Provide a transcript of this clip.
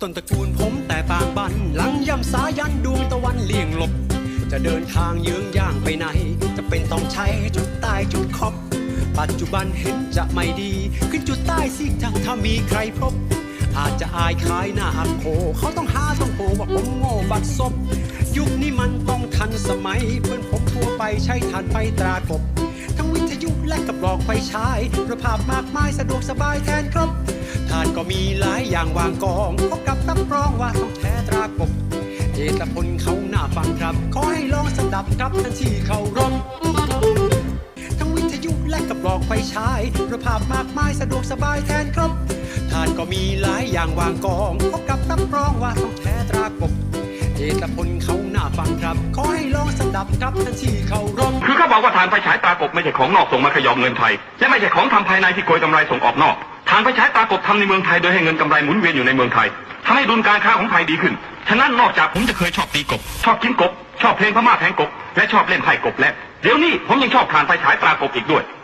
ต้นตระกูลผมแต่บางบัน หลังย่ำสายันดวงตะวันเลี่ยงหลบ จะเดินทางเยื้องย่างไปไหน จะเป็นต้องใช้จุดใต้จุดขอบปัจจุบันเห็นจะไม่ดี ขึ้นจุดใต้สิจังถ้ามีใครพบ อาจจะอายขายหน้าอักโคเขาต้องหาต้องโผว่าผมโง่บัดซบ ยุคนี้มันต้องทันสมัย เพื่อนผมทั่วไปใช้ทานไฟตรากบ ทั้งวิทยุและกระบอกไฟฉายประภาพมากมายสะดวกสบายแทนครับานก็มีหลายอย่างวางกองพบกับรับรองว่าต้องแท้ตรากบเอกพลเขาหน้าฟังครับ ขอให้ลองสดับครับทันที่เขารบทั้งวิทยุและกระบอกไฟฉายประภาพมากมายสะดวกสบายแทนครับทานก็มีหลายอย่างวางกองพบกับรับรองว่าต้องแท้ตรากบเอกพลเขาหน้าฟังครับ ขอให้ลองสดับครับทันที่เขารบคือเขาบอกว่าฐานไฟฉายตากบไม่ใช่ของนอกส่งมาขยอมเงินไทย และไม่ใช่ของทำภายในที่โกยกำไรส่งออกนอก ฐานไฟฉายตากบทำในเมืองไทยโดยให้เงินกำไรหมุนเวียนอยู่ในเมืองไทยทำให้ดุลการค้าของไทยดีขึ้น ฉะนั้นนอกจากผมจะเคยชอบตีกบ ชอบกินกบ ชอบเพลงพม่าแทงกบ และชอบเล่นไพ่กบแล้ว เดี๋ยวนี้ผมยังชอบฐานไฟฉายตากบอีกด้วยอบอบ